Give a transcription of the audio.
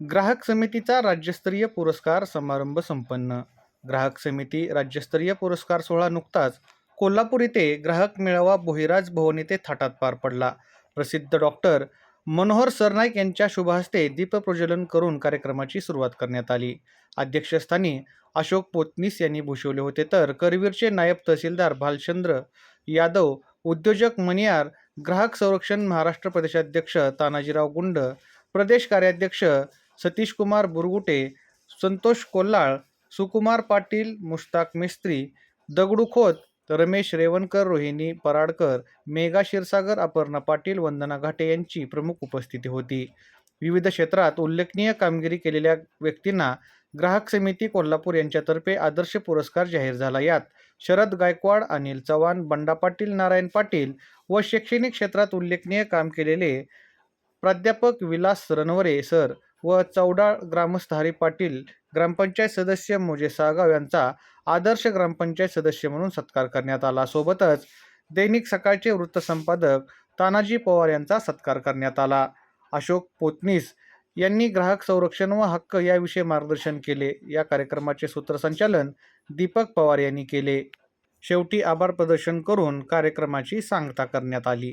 ग्राहक समितीचा राज्यस्तरीय पुरस्कार समारंभ संपन्न. ग्राहक समिती राज्यस्तरीय पुरस्कार सोहळा नुकताच कोल्हापूर येथे ग्राहक मेळावा बोहिराज भवन येथे थाटात पार पडला. प्रसिद्ध डॉक्टर मनोहर सरनाईक यांच्या शुभहस्ते दीपप्रज्वलन करून कार्यक्रमाची सुरुवात करण्यात आली. अध्यक्षस्थानी अशोक पोतनीस यांनी भूषवले होते तर करवीरचे नायब तहसीलदार भालचंद्र यादव उद्योजक मनियार ग्राहक संरक्षण महाराष्ट्र प्रदेशाध्यक्ष तानाजीराव गुंड प्रदेश कार्याध्यक्ष सतीश कुमार बुरगुटे संतोष कोल्हाळ सुकुमार पाटील मुश्ताक मिस्त्री दगडू खोत रमेश रेवणकर रोहिणी पराडकर मेघा क्षीरसागर अपर्णा पाटील वंदना घाटे यांची प्रमुख उपस्थिती होती. विविध क्षेत्रात उल्लेखनीय कामगिरी केलेल्या व्यक्तींना ग्राहक समिती कोल्हापूर यांच्यातर्फे आदर्श पुरस्कार जाहीर झाला. यात शरद गायकवाड अनिल चव्हाण बंडा पाटील नारायण पाटील व शैक्षणिक क्षेत्रात उल्लेखनीय काम केलेले प्राध्यापक विलास रणवरे सर. व चौडाळ ग्रामस्थ हरी पाटील ग्रामपंचायत सदस्य मोजे सागाव यांचा आदर्श ग्रामपंचायत सदस्य म्हणून सत्कार करण्यात आला. सोबतच दैनिक सकाळचे वृत्तसंपादक तानाजी पवार यांचा सत्कार करण्यात आला. अशोक पोतनीस यांनी ग्राहक संरक्षण व हक्क याविषयी मार्गदर्शन केले. या कार्यक्रमाचे सूत्रसंचालन दीपक पवार यांनी केले. शेवटी आभार प्रदर्शन करून कार्यक्रमाची सांगता करण्यात आली.